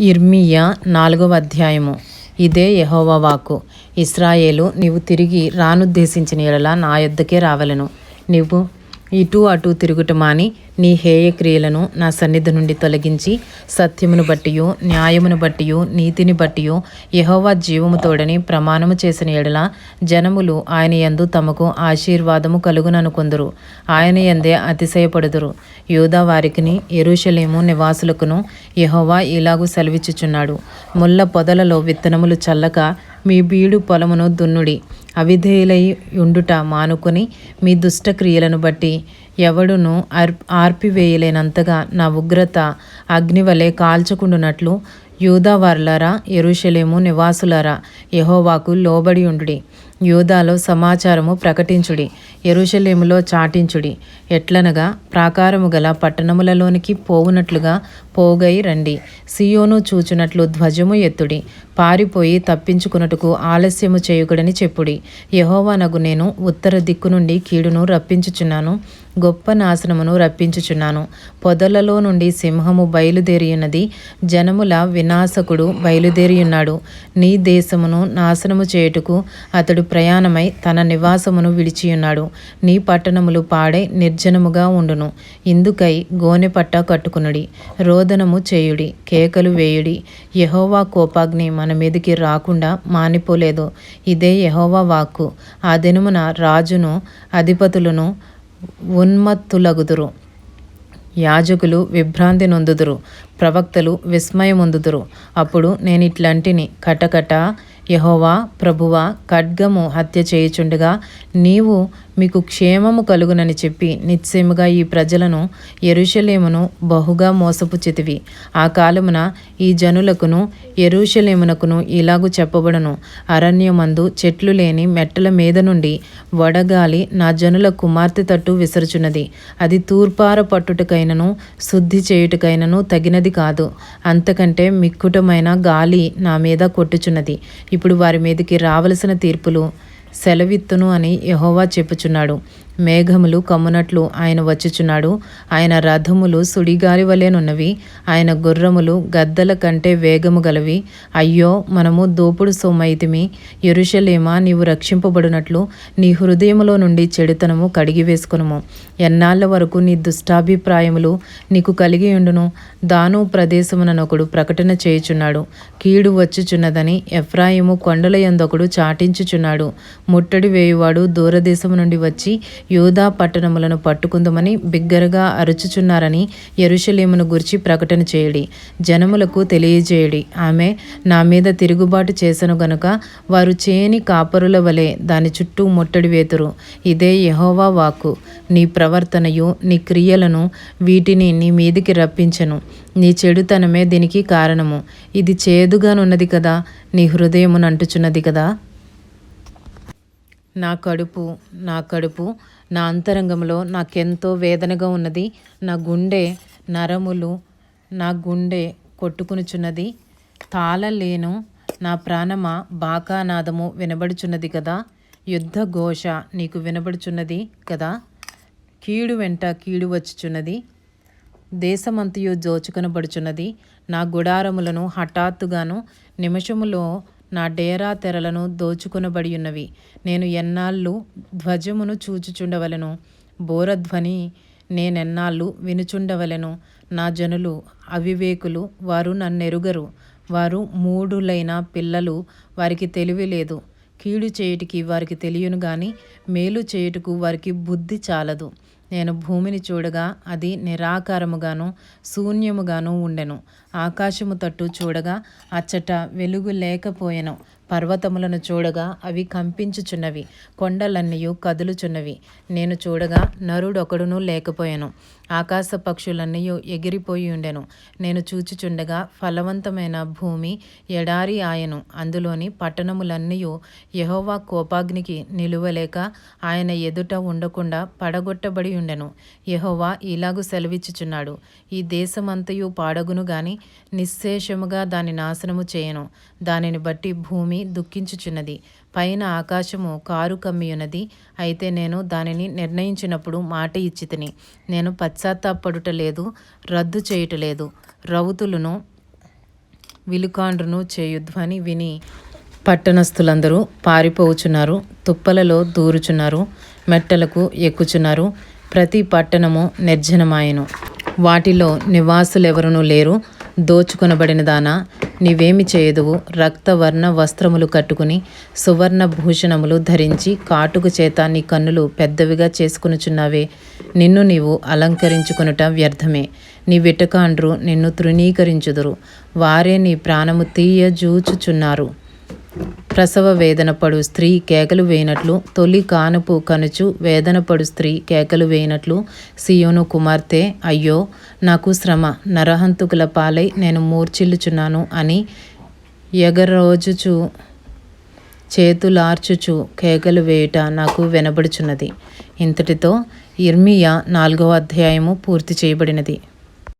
ఇర్మియా నాలుగవ అధ్యాయము. ఇదే యెహోవా ఇస్రాయేలు నీవు తిరిగి రానుద్దేశించిన ఎడల నా యొద్దకే రావలను. నీవు ఇటు అటు తిరుగుట మాని నీ హేయక్రియలను నా సన్నిధి నుండి తొలగించి సత్యమును బట్టియు న్యాయమును బట్టియు నీతిని బట్టియు యహోవా జీవముతోడని ప్రమాణము చేసిన ఎడల జనములు ఆయన యందు తమకు ఆశీర్వాదము కలుగుననుకొందురు ఆయన యందే అతిశయపడుదురు. యూదా వారికిని ఎరుషలేము నివాసులకును యహోవా ఇలాగు సెలవిచ్చుచున్నాడు. ముళ్ళ పొదలలో విత్తనములు చల్లక మీ బీడు పొలమును దున్నుడి. అవిధేయులై ఉండుట మానుకొని మీ దుష్టక్రియలను బట్టి ఎవడును ఆర్ ఆర్పివేయలేనంతగా నా ఉగ్రత అగ్నివలే కాల్చుకుండునట్లు యూదావర్లరా ఎరుషలేము నివాసులరా యహోవాకు లోబడి ఉండుడి. యూదాలో సమాచారము ప్రకటించుడి ఎరుషలేములో చాటించుడి. ఎట్లనగా ప్రాకారము గల పట్టణములలోనికి పోవునట్లుగా పోగై రండి. సియోను చూచునట్లు ధ్వజము ఎత్తుడి. పారిపోయి తప్పించుకున్నట్టుకు ఆలస్యము చేయుకుడని చెప్పుడి. యహోవానగు నేను ఉత్తర దిక్కు నుండి కీడును రప్పించుచున్నాను గొప్ప నాశనమును రప్పించుచున్నాను. పొదలలో నుండి సింహము బయలుదేరియున్నది జనముల వినాశకుడు బయలుదేరియున్నాడు. నీ దేశమును నాశనము చేయుటకు అతడు ప్రయాణమై తన నివాసమును విడిచియున్నాడు. నీ పట్టణములు పాడై నిర్జనముగా ఉండును. ఇందుకై గోనె పట్ట కట్టుకునుడి. రోదనము చేయుడి. కేకలు వేయుడి. యహోవా కోపాగ్ని మన మీదికి రాకుండా మానిపోలేదు. ఇదే యహోవా వాక్కు. ఆ దినమున రాజును అధిపతులను ఉన్మత్తులగుదురు. యాజకులు విభ్రాంతి నొందుదురు. ప్రవక్తలు విస్మయముందుదురు. అప్పుడు నేను ఇట్లాంటిని కటకట యహోవా ప్రభువా ఖడ్గము హత్య చేయుచుండగా నీవు మీకు క్షేమము కలుగునని చెప్పి నిశ్చయముగా ఈ ప్రజలను ఎరుషలేమును బహుగా మోసపు చెతివి. ఆ కాలమున ఈ జనులకును ఎరుషలేమునకును ఇలాగు చెప్పబడను. అరణ్యమందు చెట్లు లేని మెట్టల మీద నుండి వడగాలి నా జనుల కుమార్తె తట్టు విసరుచున్నది. అది తూర్పార పట్టుటకైనను శుద్ధి చేయుటకైనను తగినది కాదు. అంతకంటే మిక్కుటమైన గాలి నా మీద కొట్టుచున్నది. ఇప్పుడు వారి మీదకి రావలసిన తీర్పులు సెలవిత్తును అని యహోవా చెప్పుచున్నాడు. మేఘములు కమ్మునట్లు ఆయన వచ్చుచున్నాడు. ఆయన రథములు సుడిగాలి వలెనున్నవి ఆయన గుర్రములు గద్దల కంటే వేగము గలవి. అయ్యో మనము దోపుడు సొమ్మైతిమి ఎరుషలేమా నీవు రక్షింపబడినట్లు నీ హృదయములో నుండి చెడుతనము కడిగివేసుకునుము ఎన్నాళ్ళ వరకు నీ దుష్టాభిప్రాయములు నీకు కలిగి ఉండును? దాను ప్రదేశముననొకడు ప్రకటన చేయుచున్నాడు. కీడు వచ్చుచున్నదని ఎఫ్రాయిము కొండలయందొకడు చాటించుచున్నాడు. ముట్టడి వేయువాడు దూరదేశము నుండి వచ్చి యూదా పట్టణములను పట్టుకుందమని బిగ్గరగా అరుచుచున్నారని ఎరుషలేమును గురించి ప్రకటన చేయడి. జనములకు తెలియజేయడి. ఆమె నా మీద తిరుగుబాటు చేసను గనుక వారు చేని కాపరుల వలె దాని చుట్టూ ముట్టడి వేతురు. ఇదే యహోవా వాక్కు. నీ ప్రవర్తనయు నీ క్రియలను వీటిని నీ మీదికి రప్పించను. నీ చెడుతనమే దీనికి కారణము. ఇది చేదుగానున్నది కదా నీ హృదయమును అంటుచున్నది కదా. నా కడుపు నా కడుపు నా అంతరంగంలో నాకెంతో వేదనగా ఉన్నది. నా గుండె నరములు నా గుండె కొట్టుకునుచున్నది. తాళలేను నా ప్రాణమ బాకానాదము వినబడుచున్నది కదా. యుద్ధ ఘోష నీకు వినబడుచున్నది కదా. కీడు వెంట కీడు వచ్చుచున్నది. దేశమంతయు జోచుకొనబడుచున్నది. నా గుడారములను హఠాత్తుగాను నిమిషములో నా డేరా తెరలను దోచుకొనబడి ఉన్నవి నేను ఎన్నాళ్ళు ధ్వజమును చూచుచుండవలను. బోరధ్వని నేనెన్నాళ్ళు వినుచుండవలెను. నా జనులు అవివేకులు వారు నన్నెరుగరు. వారు మూడులైన పిల్లలు వారికి తెలివి లేదు. కీడు చేయుటికి వారికి తెలియను గాని మేలు చేయుటకు వారికి బుద్ధి చాలదు. నేను భూమిని చూడగా అది నిరాకారముగాను శూన్యముగాను ఉండెను. ఆకాశము తట్టు చూడగా అచ్చట వెలుగు లేకపోయెను. పర్వతములను చూడగా అవి కంపించుచున్నవి. కొండలన్నయు కదులుచున్నవి. నేను చూడగా నరుడొకడునూ లేకపోయాను. ఆకాశ పక్షులన్నీ ఎగిరిపోయి ఉండెను. నేను చూచుచుండగా ఫలవంతమైన భూమి ఎడారి ఆయను. అందులోని పట్టణములన్నీ యహోవా కోపాగ్నికి నిలువలేక ఆయన ఎదుట ఉండకుండా పడగొట్టబడి ఉండెను. యహోవా ఇలాగు సెలవిచ్చుచున్నాడు. ఈ దేశమంతయు పాడగును గాని నిశ్శేషముగా దాని నాశనము చేయను. దానిని బట్టి భూమి దుఃఖించుచున్నది. పైన ఆకాశము కారు కమ్మియున్నది. అయితే నేను దానిని నిర్ణయించినప్పుడు మాట ఇచ్చితిని నేను పశ్చాత్తాపడుట లేదు రద్దు చేయుట లేదు. రౌతులను విలుకాండ్రును చేయుధ్వని విని పట్టణస్థులందరూ పారిపోవుచున్నారు తుప్పలలో దూరుచున్నారు మెట్టలకు ఎక్కుచున్నారు. ప్రతి పట్టణము నిర్జనమాయను. వాటిలో నివాసులెవరునూ లేరు దోచుకొనబడిన దానా. నీవేమి చేయదువు? రక్తవర్ణ వస్త్రములు కట్టుకుని సువర్ణ భూషణములు ధరించి కాటుకు చేత నీ కన్నులు పెద్దవిగా చేసుకునుచున్నావే. నిన్ను నీవు అలంకరించుకొనుట వ్యర్థమే. నీ వెటకాండ్రు నిన్ను తృణీకరించుదురు. వారే నీ ప్రాణము తీయజూచుచున్నారు. ప్రసవ వేదనపడు స్త్రీ కేకలు వేయనట్లు తొలి కానుపు కనుచు వేదనపడు స్త్రీ కేకలు వేయనట్లు సియోను కుమార్తె అయ్యో నాకు శ్రమ నరహంతుకుల పాలై నేను మూర్చిల్లుచున్నాను అని ఎగరోజుచు చేతులార్చుచు కేకలు వేయుట నాకు వినబడుచున్నది. ఇంతటితో ఇర్మియా నాలుగవ అధ్యాయము పూర్తి చేయబడినది.